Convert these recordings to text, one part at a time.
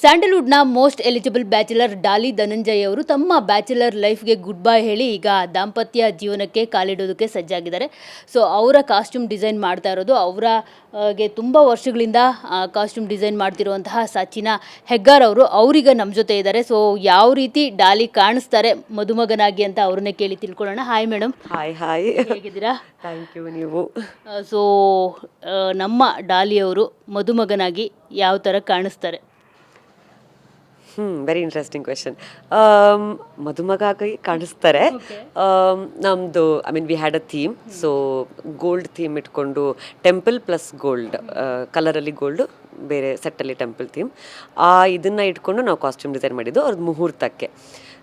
ಸ್ಯಾಂಡಲ್ವುಡ್ನ most eligible bachelor Dolly Dhananjay ಅವರು ತಮ್ಮ bachelor ಲೈಫ್ಗೆ good bye ಹೇಳಿ ಈಗ ದಾಂಪತ್ಯ ಜೀವನಕ್ಕೆ ಕಾಲಿಡೋದಕ್ಕೆ ಸಜ್ಜಾಗಿದ್ದಾರೆ. ಸೊ ಅವರ ಕಾಸ್ಟ್ಯೂಮ್ ಡಿಸೈನ್ ಮಾಡ್ತಾ ಇರೋದು ಅವರ ಗೆ ತುಂಬ ವರ್ಷಗಳಿಂದ ಕಾಸ್ಟ್ಯೂಮ್ ಡಿಸೈನ್ ಮಾಡ್ತಿರುವಂತಹ ಸಚಿನ ಹೆಗ್ಗಾರ್ ಅವರು ಅವರೀಗ ನಮ್ಮ ಜೊತೆ ಇದ್ದಾರೆ. ಸೊ ಯಾವ ರೀತಿ ಡಾಲಿ ಕಾಣಿಸ್ತಾರೆ ಮದುಮಗನಾಗಿ ಅಂತ ಅವ್ರನ್ನೇ ಕೇಳಿ ತಿಳ್ಕೊಳ್ಳೋಣ. ಹಾಯ್ ಮೇಡಮ್ ಹಾಯ್ ಹಾಯ್ ಹೇಗಿದ್ದೀರಾ? ಥ್ಯಾಂಕ್ ಯು ನೀವು? ಸೊ ನಮ್ಮ ಡಾಲಿ ಅವರು ಮದುಮಗನಾಗಿ ಯಾವ ಥರ ಕಾಣಿಸ್ತಾರೆ? ಹ್ಞೂ ವೆರಿ ಇಂಟ್ರೆಸ್ಟಿಂಗ್ ಕ್ವೆಶನ್ Um, ಮದುಮಗಾಗಿ ಕಾಣಿಸ್ತಾರೆ. ನಮ್ದು ನಮ್ಮದು I mean we had a theme so gold theme ಇಟ್ಕೊಂಡು ಟೆಂಪಲ್ ಪ್ಲಸ್ ಗೋಲ್ಡ್ ಕಲರಲ್ಲಿ ಗೋಲ್ಡು ಬೇರೆ ಸೆಟ್ಟಲ್ಲಿ ಟೆಂಪಲ್ ಥೀಮ್ ಆ ಇದನ್ನು ಇಟ್ಕೊಂಡು ನಾವು ಕಾಸ್ಟ್ಯೂಮ್ ಡಿಸೈನ್ ಮಾಡಿದ್ದು ಅವ್ರದ್ದು ಮುಹೂರ್ತಕ್ಕೆ.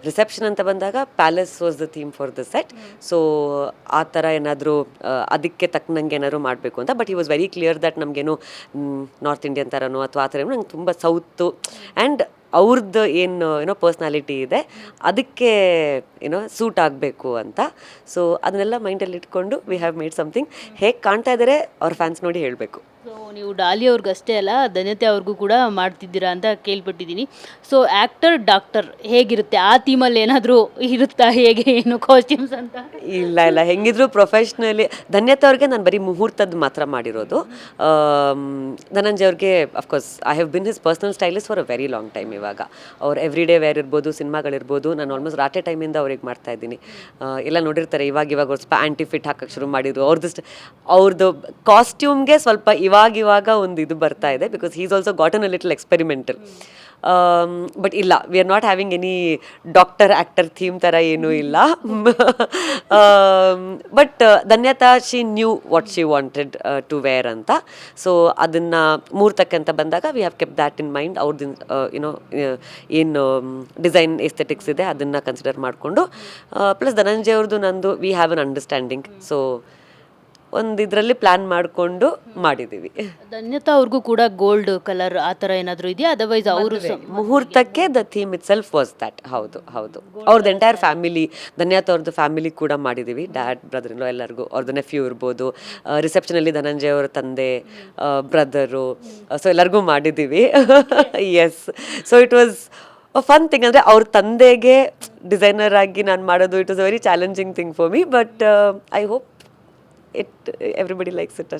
ರಿಸೆಪ್ಷನ್ ಅಂತ ಬಂದಾಗ palace was the theme for the set so ಆ ಥರ ಏನಾದರೂ ಅದಕ್ಕೆ ತಕ್ಕನಂಗೆ ಏನಾದ್ರು ಮಾಡಬೇಕು ಅಂತ. ಬಟ್ ಈ ವಾಸ್ ವೆರಿ ಕ್ಲಿಯರ್ ದಟ್ ನಮಗೇನು ನಾರ್ತ್ ಇಂಡಿಯನ್ ಥರನೋ ಅಥವಾ ಆ ಥರ ಏನೋ ನಂಗೆ ತುಂಬ ಸೌತು ಆ್ಯಂಡ್ ಅವ್ರದ್ದು ಏನು, ಏನೋ ಪರ್ಸ್ನಾಲಿಟಿ ಇದೆ, ಅದಕ್ಕೆ, ಏನೋ ಸೂಟ್ ಆಗಬೇಕು ಅಂತ. ಸೊ ಅದನ್ನೆಲ್ಲ ಮೈಂಡಲ್ಲಿ ಇಟ್ಕೊಂಡು ವಿ ಹ್ಯಾವ್ ಮೇಡ್ ಸಮಥಿಂಗ್ ಹೇಗೆ ಕಾಣ್ತಾ ಇದ್ದಾರೆ ಅವ್ರ ಫ್ಯಾನ್ಸ್ ನೋಡಿ ಹೇಳಬೇಕು. ಸೊ ನೀವು ಡಾಲಿ ಅವ್ರಿಗಷ್ಟೇ ಅಲ್ಲ ಧನ್ಯತೆ ಅವ್ರಿಗೂ ಕೂಡ ಮಾಡ್ತಿದ್ದೀರಾ ಅಂತ ಕೇಳ್ಪಟ್ಟಿದ್ದೀನಿ. ಸೊ ಆ್ಯಕ್ಟರ್ ಡಾಕ್ಟರ್ ಹೇಗಿರುತ್ತೆ? ಆ ಥೀಮಲ್ಲಿ ಏನಾದರೂ ಇರುತ್ತಾ? ಹೇಗೆ? ಏನು ಕಾಸ್ಟ್ಯೂಮ್ಸ್ ಅಂತ? ಇಲ್ಲ ಇಲ್ಲ. ಹೆಂಗಿದ್ರು ಪ್ರೊಫೆಷ್ನಲಿ ಧನ್ಯತೆ ಅವ್ರಿಗೆ ನಾನು ಬರೀ ಮುಹೂರ್ತದ ಮಾತ್ರ ಮಾಡಿರೋದು. ಧನಂಜಯ ಅವ್ರಿಗೆ of course I have been his personal stylist for a very long time ಇವಾಗ. ಅವ್ರ ಎವ್ರಿ ಡೇ ವೇರ್ ಇರ್ಬೋದು, ಸಿನಿಮಾಗಳಿರ್ಬೋದು. ನಾನು ಆಲ್ಮೋಸ್ಟ್ ರಾಟೆ ಟೈಮಿಂದ ಅವ್ರಿಗೆ ಮಾಡ್ತಾ ಇದ್ದೀನಿ. ಎಲ್ಲ ನೋಡಿರ್ತಾರೆ, ಇವಾಗ ಇವಾಗ ಅವ್ರು ಸ್ಪ್ಯಾಂಟಿ ಫಿಟ್ ಹಾಕಕ್ಕೆ ಶುರು ಮಾಡಿದ್ರು. ಅವ್ರದ್ದು ಅವ್ರದ್ದು ಕಾಸ್ಟ್ಯೂಮ್ಗೆ ಸ್ವಲ್ಪ ಇವಾಗ ಇವಾಗ ಇವಾಗ ಒಂದು ಇದು ಬರ್ತಾ ಇದೆ because he's also gotten a little experimental but ಇಲ್ಲ we are not having any doctor actor theme ಥರ ಏನೂ ಇಲ್ಲ. But Dhanyata she knew what she wanted to wear ಅಂತ. ಸೊ ಅದನ್ನು ಮೂರ್ತಕ್ಕೆ ಅಂತ ಬಂದಾಗ we have kept that in mind ಅವ್ರದ್ದು ಯುನೋ ಏನು ಡಿಸೈನ್ ಎಸ್ಥೆಟಿಕ್ಸ್ ಇದೆ, ಅದನ್ನು ಕನ್ಸಿಡರ್ ಮಾಡಿಕೊಂಡು ಪ್ಲಸ್ ಧನಂಜಯ ಅವ್ರದ್ದು ನಂದು we have an understanding so ಒಂದು ಇದರಲ್ಲಿ ಪ್ಲಾನ್ ಮಾಡಿಕೊಂಡು ಮಾಡಿದ್ದೀವಿ ಧನ್ಯತಾ ಅವ್ರಿಗೂ ಕೂಡ ಗೋಲ್ಡ್ ಕಲರ್ ಆ ಥರ ಏನಾದರೂ ಇದೆಯಾ? ಅದರ್ವೈಸ್ ಅವರು ಮುಹೂರ್ತಕ್ಕೆ the theme itself was that ಹೌದು. ಹೌದು ಅವ್ರದ್ದು ಎಂಟೈರ್ ಫ್ಯಾಮಿಲಿ ಧನ್ಯತಾ ಅವ್ರದ್ದು ಫ್ಯಾಮಿಲಿ ಕೂಡ ಮಾಡಿದ್ದೀವಿ ಡ್ಯಾಡ್ ಬ್ರದರ್ ಎಲ್ಲರಿಗೂ ಅವ್ರದ್ದು ನೆಫ್ಯೂ ಇರ್ಬೋದು. ರಿಸೆಪ್ಷನಲ್ಲಿ ಧನಂಜಯ ಅವರ ತಂದೆ ಬ್ರದರು ಸೊ ಎಲ್ಲರಿಗೂ ಮಾಡಿದ್ದೀವಿ yes so it was fun thing ಅಂದರೆ ಅವ್ರ ತಂದೆಗೆ ಡಿಸೈನರ್ ಆಗಿ ನಾನು ಮಾಡೋದು it was a very challenging thing for me but I hope it everybody likes it.